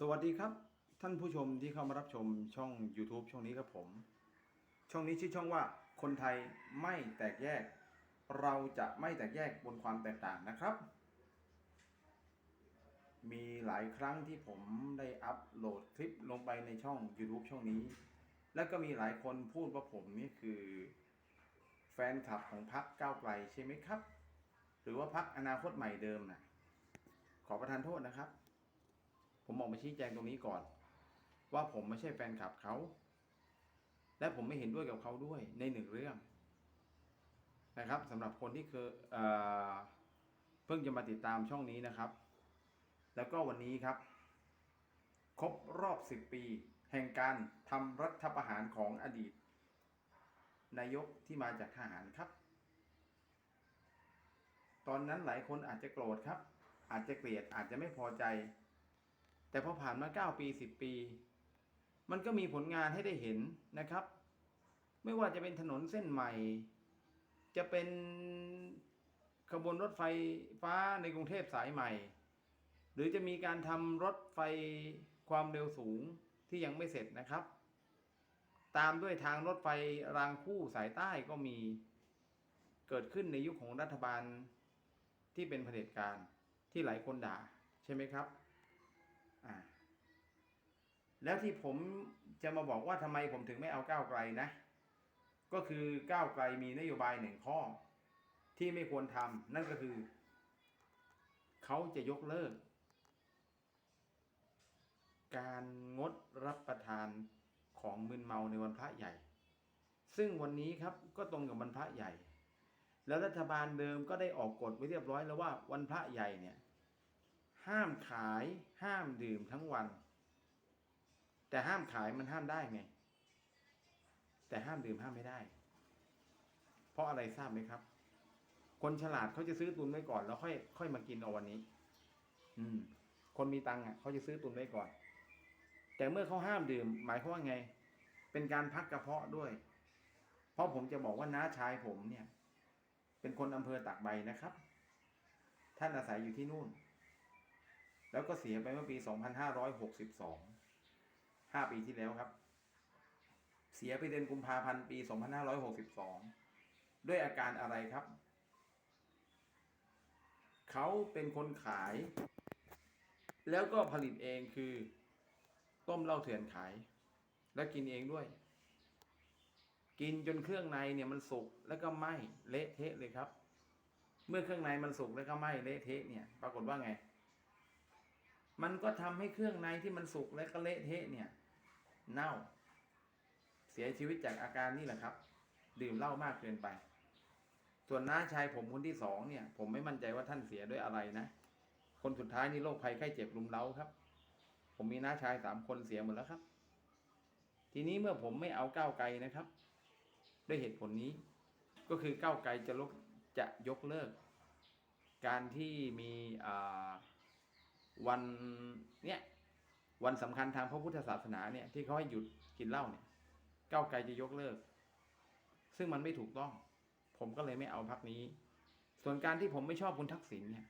สวัสดีครับ ท่านผู้ชมที่เข้ามารับชมช่อง YouTube ช่องนี้ครับผม ช่องนี้ชื่อช่องว่าคนไทยไม่แตกแยก เราจะไม่แตกแยกบนความแตกต่างนะครับ มีหลายครั้งที่ผมได้อัปโหลดคลิปลงไปในช่อง YouTube ช่องนี้ แล้วก็มีหลายคนพูดว่าผมนี่คือ แฟนคลับของพรรคก้าวไกลใช่ไหมครับ หรือว่าพรรคอนาคตใหม่เดิมนะขอประทานโทษนะครับ ผมออกมาชี้แจงตรงนี้ก่อน ว่าผมไม่ใช่แฟนคลับเขา และผมไม่เห็นด้วยกับเขาด้วยในหนึ่งเรื่อง นะครับสำหรับคนที่เคยเออเพิ่งจะมาติดตามช่องนี้นะครับ แล้วก็วันนี้ครับ ครบรอบ 10 ปี แห่งการทำรัฐประหารของอดีต นายกที่มาจากทหารครับ ตอนนั้นหลายคนอาจจะโกรธครับ อาจจะเกลียดอาจจะไม่พอใจ แต่พอผ่านมา 9 ปี 10 ปี มันก็มีผลงานให้ได้เห็นนะครับ ไม่ว่าจะเป็นถนนเส้นใหม่ จะเป็นขบวนรถไฟฟ้าในกรุงเทพสายใหม่ หรือจะมีการทำรถไฟความเร็วสูงที่ยังไม่เสร็จนะครับ ตามด้วยทางรถไฟรางคู่สายใต้ก็มีเกิดขึ้นในยุคของรัฐบาลที่เป็นเผด็จการที่หลายคนด่าใช่ไหมครับ แล้วที่ผมจะมาบอกว่าทำไมผมถึงไม่เอาก้าวไกลนะ ก็คือก้าวไกลมีนโยบายหนึ่งข้อ ที่ไม่ควรทำนั่นก็คือ เขาจะยกเลิก การงดรับประทานของมึนเมาในวันพระใหญ่ ซึ่งวันนี้ครับก็ตรงกับวันพระใหญ่ แล้วรัฐบาลเดิมก็ได้ออกกฎไว้เรียบร้อยแล้วว่าวันพระใหญ่เนี่ย ห้ามขายห้ามดื่มทั้งวัน แต่ห้ามขายมันห้ามได้ไง แต่ห้ามดื่มห้ามไม่ได้ เพราะอะไรทราบไหมครับ คนฉลาดเขาจะซื้อตุนไว้ก่อน แล้วค่อยค่อยมากินเอาวันนี้ อืม คนมีตังค์อะเขาจะซื้อตุนไว้ก่อน แต่เมื่อเขาห้ามดื่ม หมายความว่าไง เป็นการพักกระเพาะด้วย เพราะผมจะบอกว่าน้าชายผมเนี่ย เป็นคนอำเภอตากใบนะครับ ท่านอาศัยอยู่ที่นู่น แล้วก็เสียไปเมื่อปี 2562 5ปีที่แล้วครับ เสียไปเดือนกุมภาพันธ์ปี2562ด้วยอาการอะไรครับ เขาเป็นคนขาย แล้วก็ผลิตเองคือ ต้มเหล้าเถื่อนขาย แล้วกินเองด้วย กินจนเครื่องในเนี่ยมันสุกแล้วก็ไหม้เละเทะเลยครับ เมื่อเครื่องในมันสุกแล้วก็ไหม้เละเทะเนี่ย ปรากฏว่าไง มันก็ทำให้เครื่องในที่มันสุกและก็เละเทะเนี่ย เน่า เสียชีวิตจากอาการนี่แหละครับ ดื่มเหล้ามากเกินไป ส่วนน้าชายผมคนที่สองเนี่ย ผมไม่มั่นใจว่าท่านเสียด้วยอะไรนะคนสุดท้ายนี่โรคภัยไข้เจ็บรุมเร้าครับ ผมมีน้าชายสามคนเสียหมดแล้วครับ ทีนี้เมื่อผมไม่เอาก้าวไกลนะครับ ด้วยเหตุผลนี้ ก็คือก้าวไกลจะลกจะยกเลิก การที่มีวันเนี้ย วันสำคัญทางพระพุทธศาสนาเนี่ยที่เขาให้หยุดกินเหล้าเนี่ยก้าวไกลจะยกเลิก ซึ่งมันไม่ถูกต้อง ผมก็เลยไม่เอาพักนี้ ส่วนการที่ผมไม่ชอบคุณทักษิณเนี่ย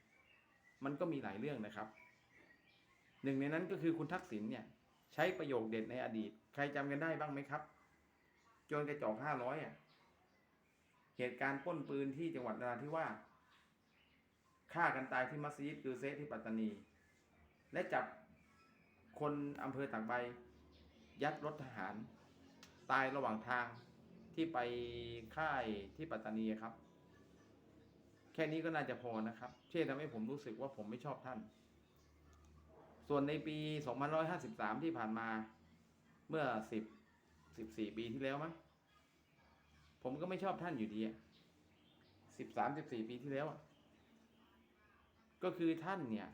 มันก็มีหลายเรื่องนะครับ หนึ่งในนั้นก็คือคุณทักษิณเนี่ย ใช้ประโยคเด็ดในอดีต ใครจำกันได้บ้างไหมครับโจรกระจอกห้าร้อยอะ เหตุการณ์ป้นปืนที่จังหวัดนราธิวาสฆ่ากันตายที่มัสยิดคือเซที่ปัตตานี และจับ คนอำเภอตากใบ ยัดรถทหาร ตายระหว่างทางที่ไปค่ายที่ปัตตานีครับ แค่นี้ก็น่าจะพอนะครับที่ทำให้ผมรู้สึกว่าผมไม่ชอบท่าน ส่วนในปี 2553 ที่ผ่านมาเมื่อ 10 14 ปีที่แล้วมั้งผมก็ไม่ชอบท่านอยู่ดีอะ13 14 ปีที่แล้วก็คือท่านเนี่ย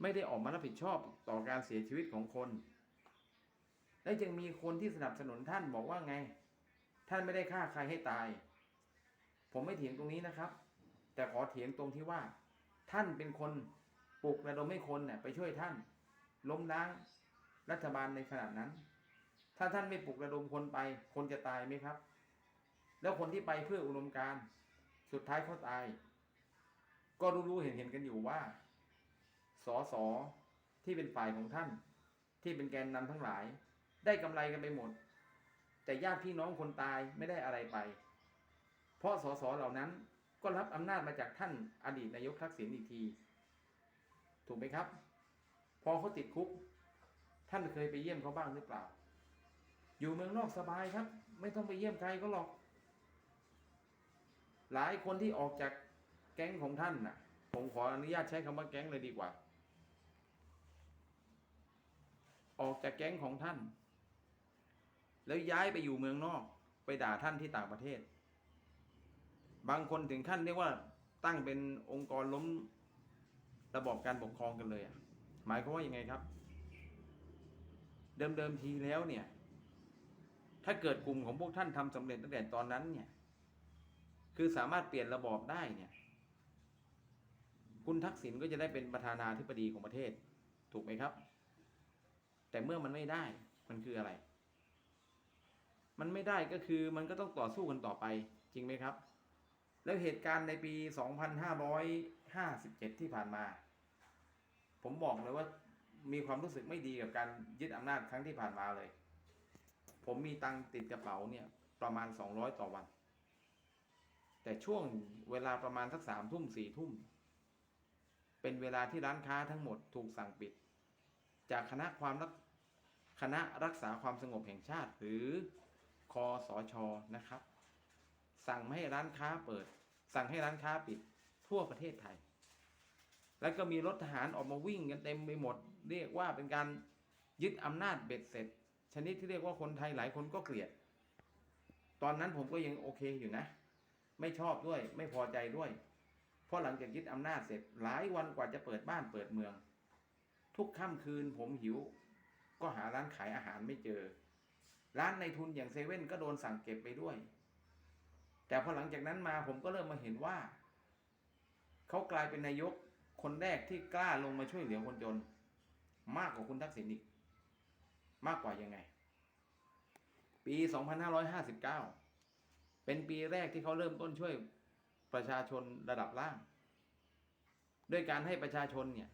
ไม่ได้ออกมารับผิดชอบต่อการเสียชีวิตของคน และยังมีคนที่สนับสนุนท่านบอกว่าไง ท่านไม่ได้ฆ่าใครให้ตาย ผมไม่เถียงตรงนี้นะครับ แต่ขอเถียงตรงที่ว่า ท่านเป็นคนปลุกระดมให้คนเนี่ยไปช่วยท่าน ล้มล้างรัฐบาลในขณะนั้น ถ้าท่านไม่ปลุกระดมคนไป คนจะตายไหมครับ แล้วคนที่ไปเพื่ออุดมการ สุดท้ายเขาตาย ก็รู้ๆเห็นๆกันอยู่ว่า สอสอที่เป็นฝ่ายของท่าน ที่เป็นแกนนำทั้งหลาย ได้กำไรกันไปหมด แต่ญาติพี่น้องคนตายไม่ได้อะไรไป เพราะสสเหล่านั้นก็รับอำนาจมาจากท่านอดีตนายกทักษิณอีกที ถูกไหมครับ พอเขาติดคุก ท่านเคยไปเยี่ยมเขาบ้างหรือเปล่า อยู่เมืองนอกสบายครับ ไม่ต้องไปเยี่ยมใครก็หรอก หลายคนที่ออกจากแก๊งของท่านน่ะ ผมขออนุญาตใช้คำว่าแก๊งเลยดีกว่า ออกจากแก๊งของท่าน แล้วย้ายไปอยู่เมืองนอก ไปด่าท่านที่ต่างประเทศ บางคนถึงขั้นเรียกว่าตั้งเป็นองค์กรล้มระบอบการปกครองกันเลยอะหมายความว่ายังไงครับ เดิมเดิมๆทีแล้วเนี่ย ถ้าเกิดกลุ่มของพวกท่านทำสำเร็จตั้งแต่ตอนนั้นเนี่ย คือสามารถเปลี่ยนระบอบได้เนี่ย คุณทักษิณก็จะได้เป็นประธานาธิบดีของประเทศ ถูกไหมครับ แต่เมื่อมันไม่ได้มันคืออะไร มันไม่ได้ก็คือมันก็ต้องต่อสู้กันต่อไปจริงไหมครับ แล้วเหตุการณ์ในปี 2557 ที่ผ่านมา ผมบอกเลยว่ามีความรู้สึกไม่ดีกับการยึดอำนาจครั้งที่ผ่านมาเลย ผมมีตังติดกระเป๋าเนี่ยประมาณ 200 ต่อวัน แต่ช่วงเวลาประมาณสักสามทุ่มสี่ทุ่ม เป็นเวลาที่ร้านค้าทั้งหมดถูกสั่งปิด จากคณะความรัก คณะรักษาความสงบแห่งชาติ หรือคอสชนะครับ สั่งไม่ให้ร้านค้าเปิด สั่งให้ร้านค้าปิดทั่วประเทศไทย แล้วก็มีรถทหารออกมาวิ่งกันเต็มไปหมด เรียกว่าเป็นการยึดอำนาจเบ็ดเสร็จ ชนิดที่เรียกว่าคนไทยหลายคนก็เกลียด ตอนนั้นผมก็ยังโอเคอยู่นะ ไม่ชอบด้วยไม่พอใจด้วย เพราะหลังจากยึดอำนาจเสร็จหลายวันกว่าจะเปิดบ้านเปิดเมือง ทุกค่ำคืนผมหิว ก็หาร้านขายอาหารไม่เจอ ร้านในทุนอย่างเซเว่นก็โดนสั่งเก็บไปด้วย แต่พอหลังจากนั้นมาผมก็เริ่มมาเห็นว่า เขากลายเป็นนายกคนแรกที่กล้าลงมาช่วยเหลือคนจน มากกว่าคุณทักษิณอีก มากกว่ายังไง ปี 2559 เป็นปีแรกที่เขาเริ่มต้นช่วยประชาชนระดับล่าง ด้วยการให้ประชาชนเนี่ย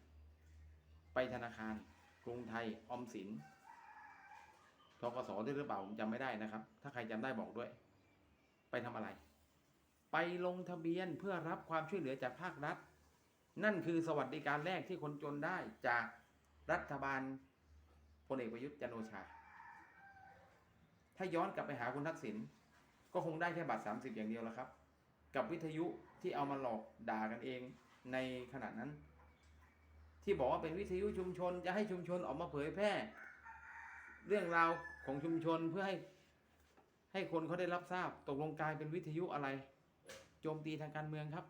ไปธนาคาร กรุงไทยออมสินทกสด้วยหรือเปล่าผมจำไม่ได้นะครับ ถ้าใครจำได้บอกด้วย ไปทำอะไร ไปลงทะเบียนเพื่อรับความช่วยเหลือจากภาครัฐ นั่นคือสวัสดิการแรกที่คนจนได้จากรัฐบาลพลเอกประยุทธ์จันโอชา ถ้าย้อนกลับไปหาคุณทักษิณก็คงได้แค่บัตร 30 อย่างเดียวแล้วครับ กับวิทยุที่เอามาหลอกด่ากันเองในขณะนั้น ที่บอกว่าเป็นวิทยุชุมชนจะให้ชุมชนออกมาเผยแพร่ เรื่องราวของชุมชนเพื่อให้ ให้คนเขาได้รับทราบตกลงกลายเป็นวิทยุอะไร โจมตีทางการเมืองครับ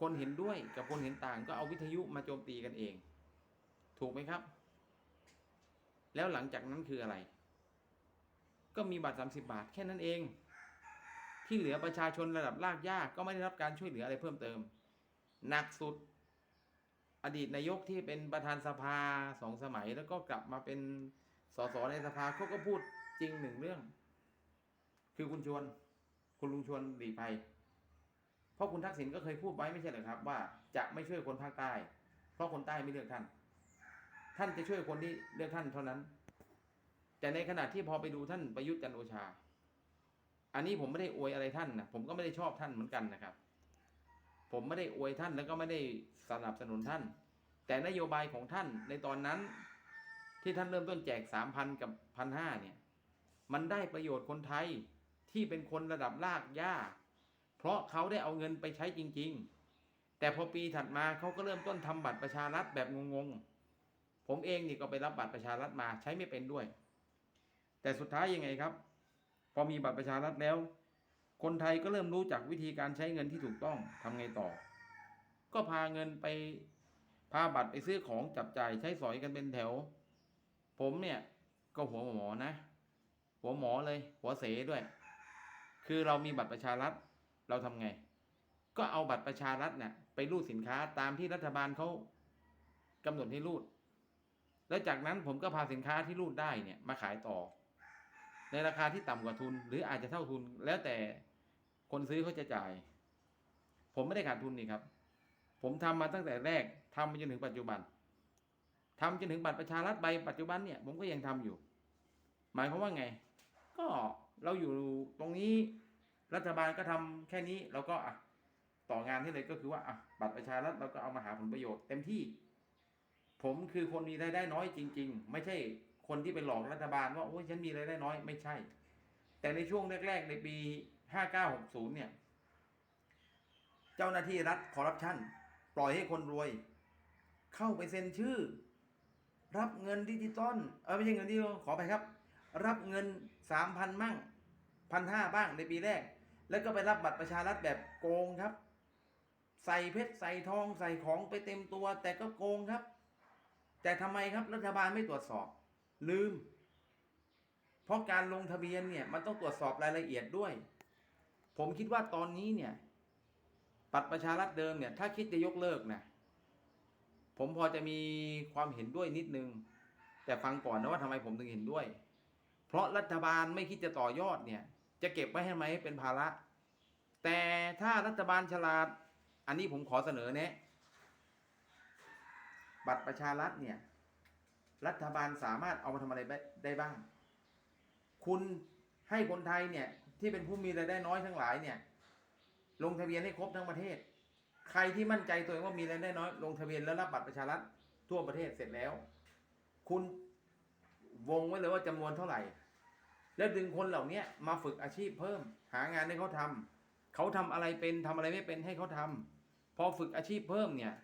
คนเห็นด้วยกับคนเห็นต่างก็เอาวิทยุมาโจมตีกันเอง ถูกไหมครับ แล้วหลังจากนั้นคืออะไร ก็มีบัตร 30 บาทแค่นั้นเอง ที่เหลือประชาชนระดับลากยากก็ไม่ได้รับการช่วยเหลืออะไรเพิ่มเติมหนักสุด อดีตนายกที่เป็นประธานสภาสองสมัย แล้วก็กลับมาเป็นสสในสภาเขาก็พูดจริงหนึ่งเรื่อง คือคุณชวน คุณลุงชวนหลีภัยเพราะคุณทักษิณก็เคยพูดไว้ไม่ใช่หรอครับ ว่าจะไม่ช่วยคนภาคใต้ เพราะคนใต้ไม่เลือกท่าน ท่านจะช่วยคนที่เลือกท่านเท่านั้น แต่ในขณะที่พอไปดูท่านประยุทธ์จันโอชา อันนี้ผมไม่ได้อวยอะไรท่านนะผมก็ไม่ได้ชอบท่านเหมือนกันนะครับ ผมไม่ได้อวยท่านแล้วก็ไม่ได้ สนับสนุนท่าน แต่นโยบายของท่านในตอนนั้นที่ท่านเริ่มต้นแจกสามพันกับพันห้าเนี่ย มันได้ประโยชน์คนไทยที่เป็นคนระดับลากย่าเพราะเขาได้เอาเงินไปใช้จริง ๆ แต่พอปีถัดมาเขาก็เริ่มต้นทำบัตรประชารัฐแบบงงๆ ผมเองนี่ก็ไปรับบัตรประชารัฐมาใช้ไม่เป็นด้วย แต่สุดท้ายยังไงครับ พอมีบัตรประชารัฐแล้ว คนไทยก็เริ่มรู้จักวิธีการใช้เงินที่ถูกต้องทำไงต่อ ก็พาเงินไปพาบัตรไปซื้อของจับจ่ายใช้สอยกันเป็นแถว ผมเนี่ยก็หัวหมอนะ หัวหมอเลย หัวเสด้วย คือเรามีบัตรประชารัฐเราทำไง ก็เอาบัตรประชารัฐเนี่ยไปรูดสินค้าตามที่รัฐบาลเขากำหนดให้รูด แล้วจากนั้นผมก็พาสินค้าที่รูดได้เนี่ยมาขายต่อ ในราคาที่ต่ำกว่าทุน หรืออาจจะเท่าทุนแล้วแต่คนซื้อเขาจะจ่าย ผมไม่ได้ขาดทุนนี่ครับ ผมทำมาตั้งแต่แรกทำมาจนถึงปัจจุบันทำจนถึงบัตรประชารัฐใบปัจจุบันเนี่ยผมก็ยังทำอยู่ หมายความว่าไง ก็เราอยู่ตรงนี้รัฐบาลก็ทำแค่นี้เราก็อะต่องานให้เลยก็คือว่าอะบัตรประชารัฐเราก็เอามาหาผลประโยชน์เต็มที่ ผมคือคนมีรายได้น้อยจริง ๆ ไม่ใช่คนที่ไปหลอกรัฐบาลว่าโอ้ยฉันมีรายได้น้อยไม่ใช่ แต่ในช่วงแรก ๆ ในปี 5960 เนี่ย เจ้าหน้าที่รัฐคอร์รัปชัน ปล่อยให้คนรวย เข้าไปเซ็นชื่อ รับเงินดิจิตอลเออไม่ใช่เงินดิจิตอลขอไปครับ รับเงินสามพันมั่งพันห้าบ้างในปีแรก แล้วก็ไปรับบัตรประชารัฐแบบโกงครับ ใส่เพชรใส่ทองใส่ของไปเต็มตัว แต่ก็โกงครับ แต่ทำไมครับรัฐบาลไม่ตรวจสอบ ลืม เพราะการลงทะเบียนเนี่ยมันต้องตรวจสอบรายละเอียดด้วย ผมคิดว่าตอนนี้เนี่ย บัตรประชารัฐเดิมเนี่ย ถ้าคิดจะยกเลิกนะผมพอจะมีความเห็นด้วยนิดนึง แต่ฟังก่อนนะว่าทำไมผมถึงเห็นด้วย เพราะรัฐบาลไม่คิดจะต่อยอดเนี่ย จะเก็บไว้ให้ไหมเป็นภาระ แต่ถ้ารัฐบาลฉลาด อันนี้ผมขอเสนอแนะ บัตรประชารัฐเนี่ย รัฐบาลสามารถเอามาทำอะไรได้บ้าง คุณให้คนไทยเนี่ยที่เป็นผู้มีรายได้น้อยทั้งหลายเนี่ย ลงทะเบียนให้ครบทั้งประเทศ ใครที่มั่นใจตัวเองว่ามีรายได้น้อย ลงทะเบียนแล้วรับบัตรประชารัฐทั่วประเทศเสร็จแล้ว คุณวงไว้เลยว่าจำนวนเท่าไหร่ แล้วดึงคนเหล่านี้มาฝึกอาชีพเพิ่ม หางานให้เขาทำเขาทำอะไรเป็นทำอะไรไม่เป็นให้เขาทำพอฝึกอาชีพเพิ่มเนี่ย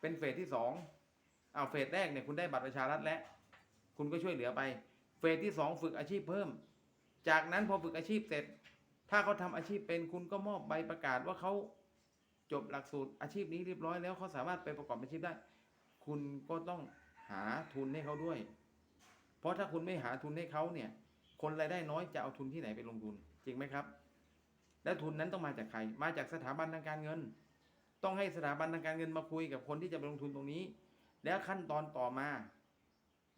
เป็นเฟสที่สองเอาเฟสแรกเนี่ยคุณได้บัตรประชารัฐแล้วคุณก็ช่วยเหลือไป เฟสที่สองฝึกอาชีพเพิ่ม จากนั้นพอฝึกอาชีพเสร็จ ถ้าเขาทำอาชีพเป็นคุณก็มอบใบประกาศว่าเขาจบหลักสูตรอาชีพนี้เรียบร้อยแล้วเขาสามารถไปประกอบอาชีพได้ คุณก็ต้องหาทุนให้เขาด้วย เพราะถ้าคุณไม่หาทุนให้เขาเนี่ย คนรายได้น้อยจะเอาทุนที่ไหนไปลงทุน จริงไหมครับ และทุนนั้นต้องมาจากใคร มาจากสถาบันทางการเงิน ต้องให้สถาบันทางการเงินมาคุยกับคนที่จะไปลงทุนตรงนี้ แล้วขั้นตอนต่อมา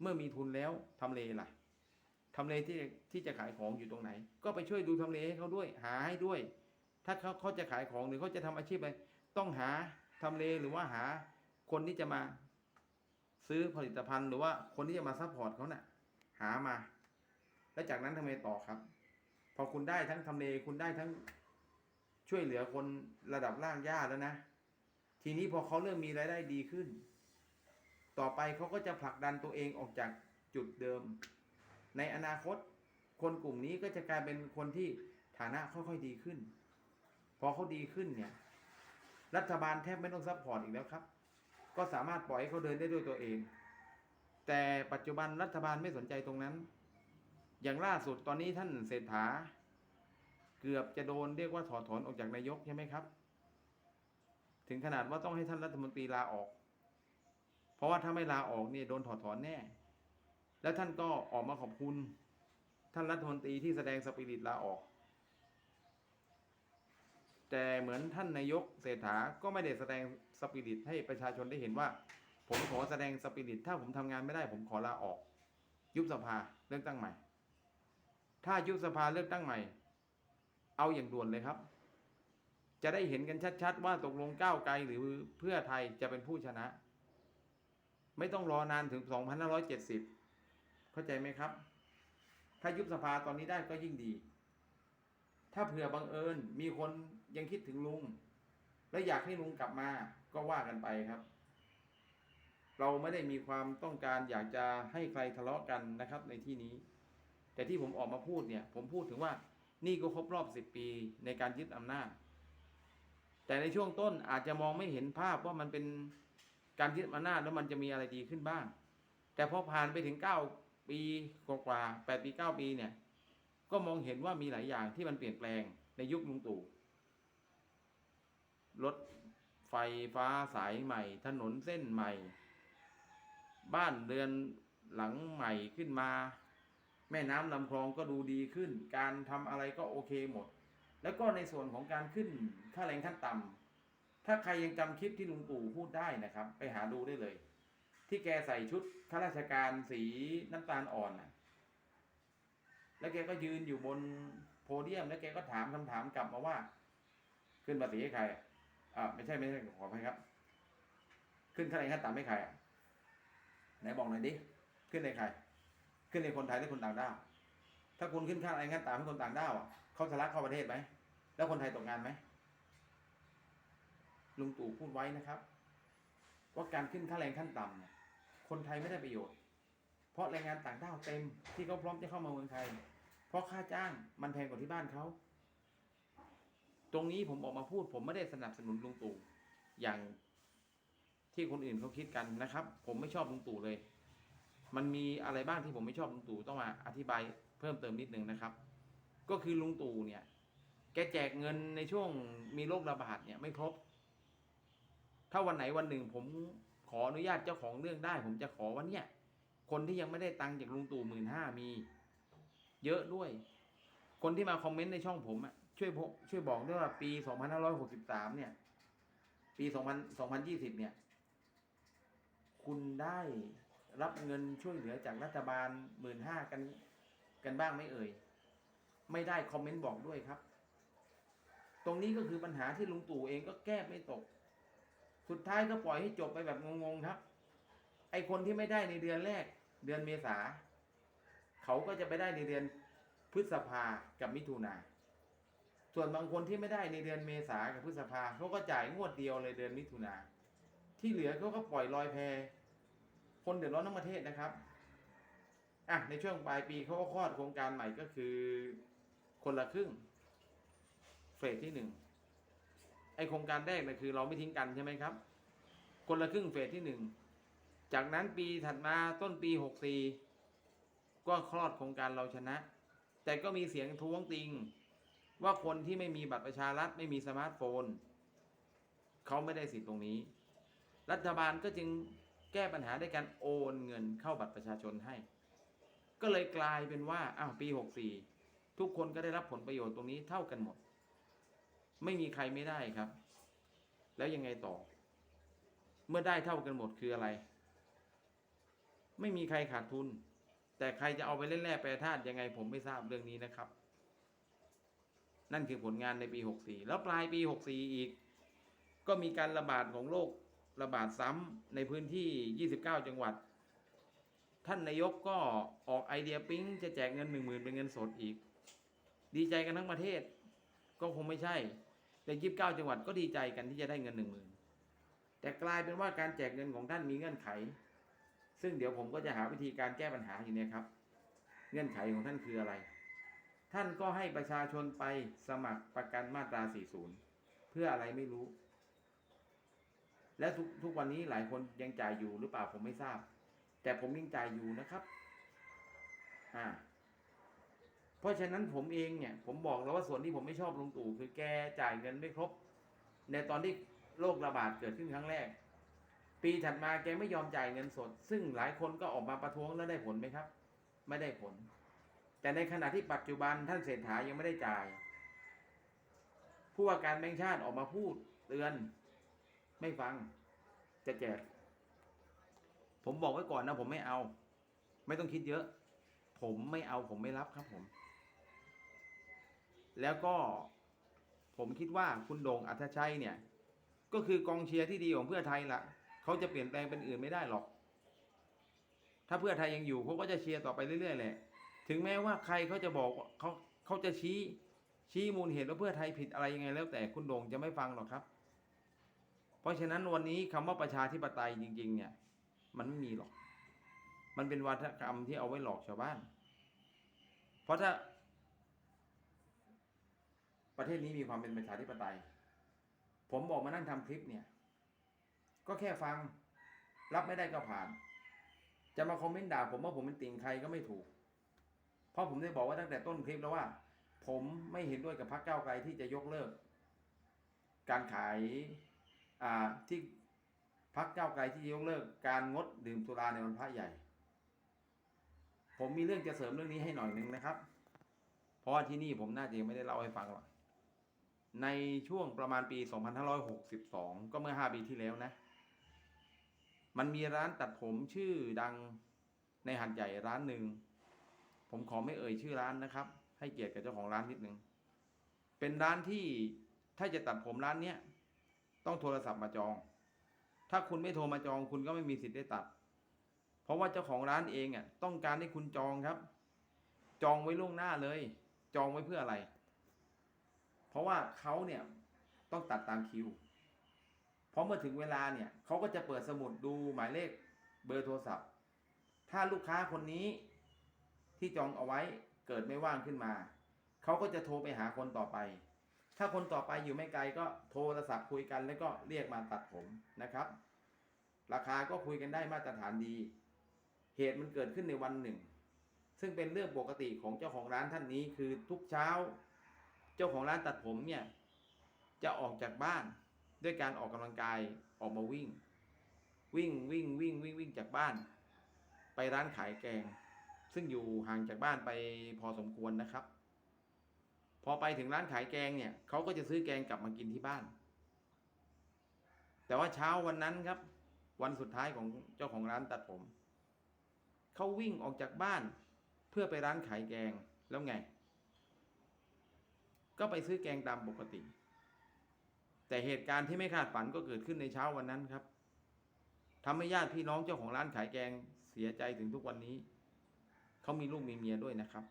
เมื่อมีทุนแล้วทำเลล่ะ ทำเลที่ที่จะขายของอยู่ตรงไหน ก็ไปช่วยดูทำเลให้เขาด้วย หาให้ด้วย ถ้าเขาเขาจะขายของหรือเขาจะทำอาชีพอะไรต้องหาทำเลหรือว่าหาคนที่จะมาซื้อผลิตภัณฑ์ หรือว่าคนที่จะมาซัพพอร์ตเขาเนะ่ะ หามา แล้วจากนั้นทำไมต่อครับ พอคุณได้ทั้งทำเลคุณได้ทั้งช่วยเหลือคนระดับล่างย่าแล้วนะ ทีนี้พอเขาเริ่มมีรายได้ดีขึ้น ต่อไปเขาก็จะผลักดันตัวเองออกจากจุดเดิม ในอนาคตคนกลุ่มนี้ก็จะกลายเป็นคนที่ฐานะค่อยๆดีขึ้น พอเขาดีขึ้นเนี่ย รัฐบาลแทบไม่ต้องซัพพอร์ตอีกแล้วครับ ก็สามารถปล่อยให้เขาเดินได้ด้วยตัวเอง แต่ปัจจุบันรัฐบาลไม่สนใจตรงนั้น อย่างล่าสุดตอนนี้ท่านเศรษฐา เกือบจะโดนเรียกว่าถอดถอนออกจากนายกใช่ไหมครับ ถึงขนาดว่าต้องให้ท่านรัฐมนตรีลาออก เพราะว่าถ้าไม่ลาออกเนี่ยโดนถอดถอนแน่ แล้วท่านก็ออกมาขอบคุณ ท่านรัฐมนตรีที่แสดงสปิริตลาออก แต่เหมือนท่านนายกเศรษฐาก็ไม่ได้แสดงสปิริตให้ประชาชนได้เห็นว่า ผมขอแสดงสปิริตถ้าผมทำงานไม่ได้ ผมขอลาออก ยุบสภาเลือกตั้งใหม่ ถ้ายุบสภาเลือกตั้งใหม่ เอาอย่างด่วนเลยครับ จะได้เห็นกันชัด ๆ ว่าตกลงก้าวไกลหรือเพื่อไทยจะเป็นผู้ชนะ ไม่ต้องรอนานถึง 2570 เข้าใจไหมครับ ถ้ายุบสภาตอนนี้ได้ก็ยิ่งดี ถ้าเผื่อบังเอิญมีคนยังคิดถึงลุง และอยากให้ลุงกลับมาก็ว่ากันไปครับ เราไม่ได้มีความต้องการอยากจะให้ใครทะเลาะกันนะครับ ในที่นี้ แต่ที่ผมออกมาพูดเนี่ย ผมพูดถึงว่านี่ก็ครบรอบสิบปีในการยึดอำนาจ แต่ในช่วงต้นอาจจะมองไม่เห็นภาพว่ามันเป็นการยึดอำนาจแล้วมันจะมีอะไรดีขึ้นบ้าง แต่พอผ่านไปถึงเก้า ปีกว่าแปดปีเก้าปีเนี่ย ก็มองเห็นว่ามีหลายอย่างที่มันเปลี่ยนแปลงในยุคลุงตู่รถไฟฟ้าสายใหม่ ถนนเส้นใหม่ บ้านเรือนหลังใหม่ขึ้นมา แม่น้ำลำคลองก็ดูดีขึ้น การทำอะไรก็โอเคหมด แล้วก็ในส่วนของการขึ้นค่าแรงขั้นต่ำถ้าใครยังจำคลิปที่ลุงตู่พูดได้นะครับ ไปหาดูได้เลย ที่แกใส่ชุดข้าราชการสีน้ำตาลอ่อนน่ะ แล้วแกก็ยืนอยู่บนโพเดียม แล้วแกก็ถามคำถามกลับมาว่า ขึ้นภาษีให้ใครอะอ่าไม่ใช่ไม่ใช่ขออภัยครับ ขึ้นค่าแรงขั้นต่ำให้ใครอะไหนบอกหน่อยดิขึ้นในใคร ขึ้นในคนไทยหรือคนต่างด้าวถ้าคุณขึ้นค่าแรงขั้นต่ำให้คนต่างด้าวอะเขาทะลักเข้าประเทศไหมแล้วคนไทยตกงานไหมลุงตู่พูดไว้นะครับ ว่าการขึ้นค่าแรงขั้นต่ำเนี่ย คนไทยไม่ได้ประโยชน์ เพราะแรงงานต่างด้าวเต็มที่เขาพร้อมจะเข้ามาเมืองไทย เพราะค่าจ้างมันแพงกว่าที่บ้านเขา ตรงนี้ผมออกมาพูด ผมไม่ได้สนับสนุนลุงตู่อย่างที่คนอื่นเขาคิดกันนะครับ ผมไม่ชอบลุงตู่เลย มันมีอะไรบ้างที่ผมไม่ชอบลุงตู่ต้องมาอธิบายเพิ่มเติมนิดนึงนะครับ ก็คือลุงตู่เนี่ย แกแจกเงินในช่วงมีโรคระบาดเนี่ยไม่ครบ ถ้าวันไหนวันหนึ่งผม ขออนุญาตเจ้าของเรื่องได้ ผมจะขอวันเนี้ยคนที่ยังไม่ได้ตังค์จากลุงตู่หมื่นห้ามี เยอะด้วย คนที่มาคอมเมนต์ในช่องผมอะช่วยช่วยบอกด้วยว่าปี2563เนี่ย ปี2000 2020เนี่ย คุณได้รับเงินช่วยเหลือจากรัฐบาลหมื่นห้ากันกันบ้างไหมเอ่ย ไม่ได้คอมเมนต์บอกด้วยครับ ตรงนี้ก็คือปัญหาที่ลุงตู่เองก็แก้ไม่ตก สุดท้ายก็ปล่อยให้จบไปแบบงงๆครับ ไอคนที่ไม่ได้ในเดือนแรก เดือนเมษาเขาก็จะไปได้ในเดือนพฤษภากับมิถุนาส่วนบางคนที่ไม่ได้ในเดือนเมษากับพฤษภาเขาก็จ่ายงวดเดียวเลยเดือนมิถุนาที่เหลือเขาก็ปล่อยลอยแพคนเดือดร้อนทั้งประเทศนะครับอะในช่วงปลายปีเขาก็คลอดโครงการใหม่ก็คือ คนละครึ่งเฟสที่หนึ่ง ไอโครงการแรกนะคือเราไม่ทิ้งกันใช่ไหมครับ คนละครึ่งเฟสที่หนึ่งจากนั้นปีถัดมาต้นปีหกสี่ก็คลอดโครงการเราชนะ แต่ก็มีเสียงท้วงติง ว่าคนที่ไม่มีบัตรประชารัฐไม่มีสมาร์ทโฟนเขาไม่ได้สิทธิ์ตรงนี้ รัฐบาลก็จึงแก้ปัญหาด้วยการโอนเงินเข้าบัตรประชาชนให้ ก็เลยกลายเป็นว่าอ้าวปี 64 ทุกคนก็ได้รับผลประโยชน์ตรงนี้เท่ากันหมด ไม่มีใครไม่ได้ครับ แล้วยังไงต่อ เมื่อได้เท่ากันหมดคืออะไร ไม่มีใครขาดทุน แต่ใครจะเอาไปเล่นแร่แปรธาตุยังไงผมไม่ทราบเรื่องนี้นะครับ นั่นคือผลงานในปี 64 แล้วปลายปี 64 อีก ก็มีการระบาดของโรคระบาดซ้ำในพื้นที่ 29 จังหวัด ท่านนายกก็ออกไอเดียปิ๊งจะแจกเงิน 1 0,000 เป็นเงินสดอีก ดีใจกันทั้งประเทศ ก็คงไม่ใช่ ใน29จังหวัดก็ดีใจกันที่จะได้เงิน1 0,000แต่กลายเป็นว่าการแจกเงินของท่านมีเงื่อนไข ซึ่งเดี๋ยวผมก็จะหาวิธีการแก้ปัญหาอยู่เนี่ยครับ เงื่อนไขของท่านคืออะไร ท่านก็ให้ประชาชนไปสมัครประกันมาตรา 40 เพื่ออะไรไม่รู้ และทุกทุกวันนี้หลายคนยังจ่ายอยู่หรือเปล่าผมไม่ทราบ แต่ผมยังจ่ายอยู่นะครับ อ่า เพราะฉะนั้นผมเองเนี่ยผมบอกแล้วว่าส่วนที่ผมไม่ชอบลุงตู่คือแกจ่ายเงินไม่ครบ ในตอนที่โรคระบาดเกิดขึ้นครั้งแรก ปีถัดมาแกไม่ยอมจ่ายเงินสด ซึ่งหลายคนก็ออกมาประท้วงแล้วได้ผลไหมครับ ไม่ได้ผล แต่ในขณะที่ปัจจุบันท่านเศรษฐายังไม่ได้จ่าย ผู้ว่าการแบงค์ชาติออกมาพูดเตือนไม่ฟังจะแจกผมบอกไว้ก่อนนะ ผมไม่เอา ไม่ต้องคิดเยอะ ผมไม่เอาผมไม่รับครับผม แล้วก็ผมคิดว่าคุณโด่งอัธชัยเนี่ย ก็คือกองเชียร์ที่ดีของเพื่อไทยละเขาจะเปลี่ยนแปลงเป็นอื่นไม่ได้หรอก ถ้าเพื่อไทยยังอยู่เขาก็จะเชียร์ต่อไปเรื่อยๆแหละถึงแม้ว่าใครเขาจะบอกเขาเขาจะชี้ชี้มูลเหตุว่าเพื่อไทยผิดอะไรยังไง แล้วแต่คุณโด่งจะไม่ฟังหรอกครับ เพราะฉะนั้นวันนี้คำว่าประชาธิปไตยจริง ๆ เนี่ย มันไม่มีหรอก มันเป็นวัฒกรรมที่เอาไว้หลอกชาวบ้าน เพราะถ้า ประเทศนี้มีความเป็นประชาธิปไตย ผมบอกมานั่งทำคลิปเนี่ย ก็แค่ฟัง รับไม่ได้ก็ผ่าน จะมาคอมเมนต์ด่าผมว่าผมเป็นติ่งใครก็ไม่ถูก เพราะผมได้บอกว่าตั้งแต่ต้นคลิปแล้วว่า ผมไม่เห็นด้วยกับพรรคก้าวไกลที่จะยกเลิก การขายอ่าที่พักเก้าไกลที่ยกเลิกการงดดื่มสุราในวันพระใหญ่ ผมมีเรื่องจะเสริมเรื่องนี้ให้หน่อยหนึ่งนะครับ เพราะว่าที่นี่ผมน่าจะยังไม่ได้เล่าให้ฟังหรอก ในช่วงประมาณปี 2562 ก็เมื่อ 5 ปีที่แล้วนะ มันมีร้านตัดผมชื่อดังในหัดใหญ่ร้านหนึ่ง ผมขอไม่เอ่ยชื่อร้านนะครับ ให้เกียรติกับเจ้าของร้านนิดนึง เป็นร้านที่ถ้าจะตัดผมร้านเนี้ยต้องโทรศัพท์มาจอง ถ้าคุณไม่โทรมาจองคุณก็ไม่มีสิทธิ์ได้ตัด เพราะว่าเจ้าของร้านเองอะต้องการให้คุณจองครับ จองไว้ล่วงหน้าเลย จองไว้เพื่ออะไร เพราะว่าเขาเนี่ยต้องตัดตามคิวเพราะเมื่อถึงเวลาเนี่ยเขาก็จะเปิดสมุดดูหมายเลขเบอร์โทรศัพท์ ถ้าลูกค้าคนนี้ที่จองเอาไว้เกิดไม่ว่างขึ้นมาเขาก็จะโทรไปหาคนต่อไป ถ้าคนต่อไปอยู่ไม่ไกลก็โทรศัพท์คุยกันแล้วก็เรียกมาตัดผมนะครับ ราคาก็คุยกันได้มาตรฐานดี เหตุมันเกิดขึ้นในวันหนึ่ง ซึ่งเป็นเรื่องปกติของเจ้าของร้านท่านนี้คือทุกเช้า เจ้าของร้านตัดผมเนี่ย จะออกจากบ้านด้วยการออกกำลังกายออกมาวิ่ง วิ่งวิ่งวิ่งวิ่งวิ่งจากบ้าน ไปร้านขายแกง ซึ่งอยู่ห่างจากบ้านไปพอสมควรนะครับ พอไปถึงร้านขายแกงเนี่ยเขาก็จะซื้อแกงกลับมากินที่บ้าน แต่ว่าเช้าวันนั้นครับ วันสุดท้ายของเจ้าของร้านตัดผมเขาวิ่งออกจากบ้าน เพื่อไปร้านขายแกงแล้วไง ก็ไปซื้อแกงตามปกติ แต่เหตุการณ์ที่ไม่คาดฝันก็เกิดขึ้นในเช้าวันนั้นครับทำให้ญาติพี่น้องเจ้าของร้านขายแกงเสียใจถึงทุกวันนี้ เขามีลูกมีเมียด้วยนะครับ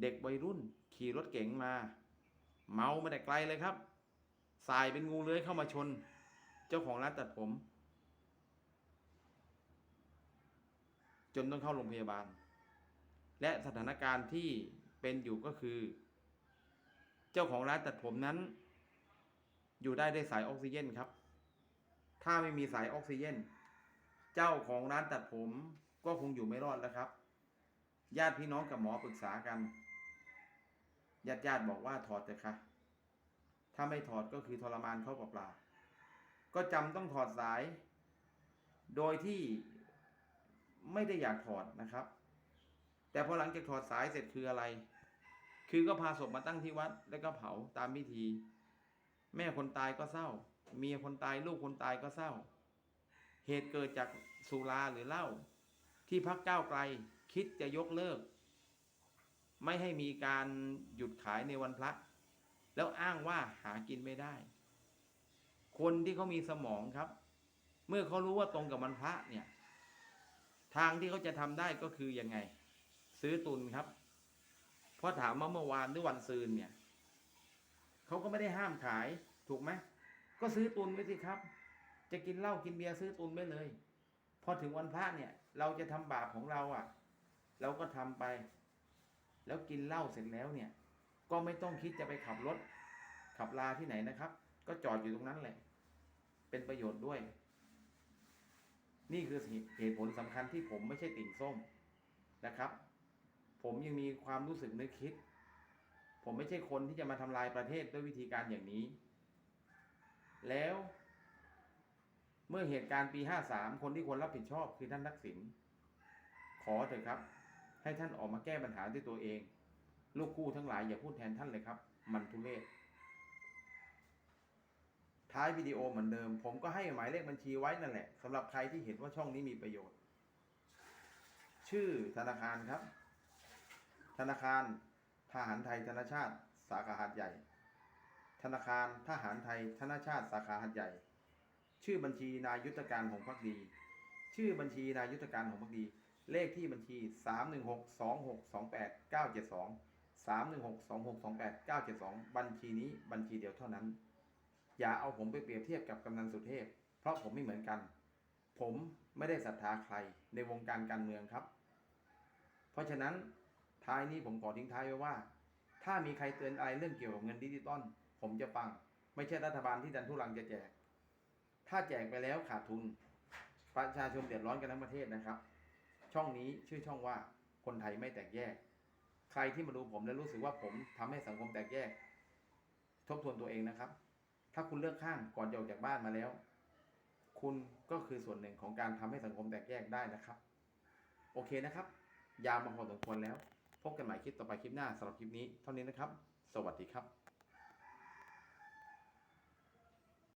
เด็กวัยรุ่นขี่รถเก๋งมา เมามาแต่ไกลเลยครับ สายเป็นงูเลื้อยเข้ามาชน เจ้าของร้านตัดผม จนต้องเข้าโรงพยาบาล และสถานการณ์ที่ เป็นอยู่ก็คือ เจ้าของร้านตัดผมนั้น อยู่ได้ด้วยสายออกซิเจนครับ ถ้าไม่มีสายออกซิเจนเจ้าของร้านตัดผมก็คงอยู่ไม่รอดแล้วครับ ญาติพี่น้องกับหมอปรึกษากันญาติญาติๆบอกว่าถอดเถอะค่ะถ้าไม่ถอดก็คือทรมานเขาเปล่าๆก็จำต้องถอดสาย โดยที่ไม่ได้อยากถอดนะครับ แต่พอหลังจากถอดสายเสร็จคืออะไร คือก็พาศพมาตั้งที่วัด แล้วก็เผาตามพิธี แม่คนตายก็เศร้า เมียคนตายลูกคนตายก็เศร้า เหตุเกิดจากสุราหรือเหล้าที่พักเก้าไกลคิดจะยกเลิก ไม่ให้มีการหยุดขายในวันพระ แล้วอ้างว่าหากินไม่ได้ คนที่เขามีสมองครับ เมื่อเขารู้ว่าตรงกับวันพระเนี่ย ทางที่เขาจะทำได้ก็คือยังไง ซื้อตุนครับ พราะถามว่าเมื่อวานหรือวันซืนเนี่ยเขาก็ไม่ได้ห้ามขายถูกไหมก็ซื้อตุนไว้สิครับ จะกินเหล้ากินเบียร์ซื้อตุนไว้เลย พอถึงวันพระเนี่ย เราจะทำบาปของเราอะ เราก็ทำไป แล้วกินเหล้าเสร็จแล้วเนี่ย ก็ไม่ต้องคิดจะไปขับรถ ขับลาที่ไหนนะครับ ก็จอดอยู่ตรงนั้นแหละ เป็นประโยชน์ด้วย นี่คือเหตุผลสำคัญที่ผมไม่ใช่ติ่งส้มนะครับ ผมยังมีความรู้สึกนึกคิด ผมไม่ใช่คนที่จะมาทำลายประเทศด้วยวิธีการอย่างนี้ แล้วเมื่อเหตุการณ์ปี 53 คนที่ควรรับผิดชอบคือท่านทักษิณขอเถอะครับ ให้ท่านออกมาแก้ปัญหาด้วยตัวเอง ลูกคู่ทั้งหลายอย่าพูดแทนท่านเลยครับ มันทุเรศท้ายวิดีโอเหมือนเดิม ผมก็ให้หมายเลขบัญชีไว้นั่นแหละสำหรับใครที่เห็นว่าช่องนี้มีประโยชน์ ชื่อธนาคารครับ ธนาคารทหารไทยธนชาติสาขาหัดใหญ่ ธนาคารทหารไทยธนชาติสาขาหัดใหญ่ ชื่อบัญชีนายุทธการของพักดี ชื่อบัญชีนายุทธการของพักดี เลขที่บัญชี 3162628 972 3162628 972 บัญชีนี้บัญชีเดียวเท่านั้น อย่าเอาผมไปเปรียบเทียบกับกำนันสุเทพ เพราะผมไม่เหมือนกัน ผมไม่ได้ศรัทธาใครในวงการการเมืองครับ เพราะฉะนั้น ท้ายนี้ผมขอทิ้งท้ายไว้ว่า ถ้ามีใครเตือนอะไรเรื่องเกี่ยวกับเงินดิจิตอลผมจะฟัง ไม่ใช่รัฐบาลที่ดันทุรังจะแจก ถ้าแจกไปแล้วขาดทุน ประชาชนเดือดร้อนกันทั้งประเทศนะครับ ช่องนี้ชื่อช่องว่าคนไทยไม่แตกแยก ใครที่มาดูผมแล้วรู้สึกว่าผมทำให้สังคมแตกแยก ทบทวนตัวเองนะครับ ถ้าคุณเลือกข้างก่อนจะออกจากบ้านมาแล้ว คุณก็คือส่วนหนึ่งของการทำให้สังคมแตกแยกได้นะครับ โอเคนะครับ ยาวมาพอสมควรแล้ว พบกันใหม่คลิปต่อไปคลิปหน้าสำหรับคลิปนี้เท่านี้นะครับ สวัสดีครับ